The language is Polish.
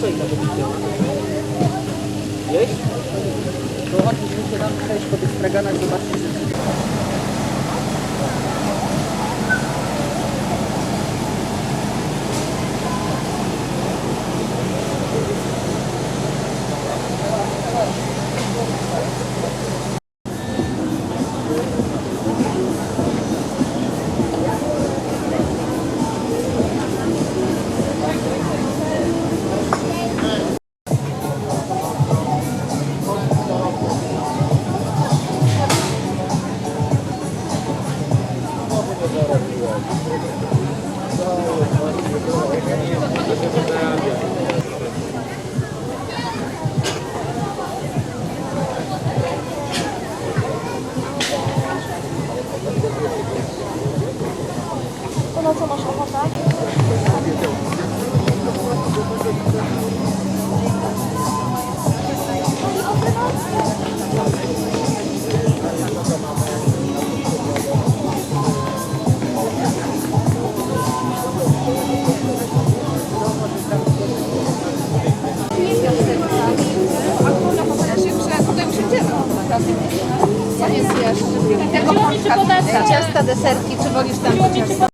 co i może? Jeść? To chodź, się tam przejść po tych straganach, zobaczyć, że... Na co masz ochotę? Ciasta, deserki, czy wolisz tam?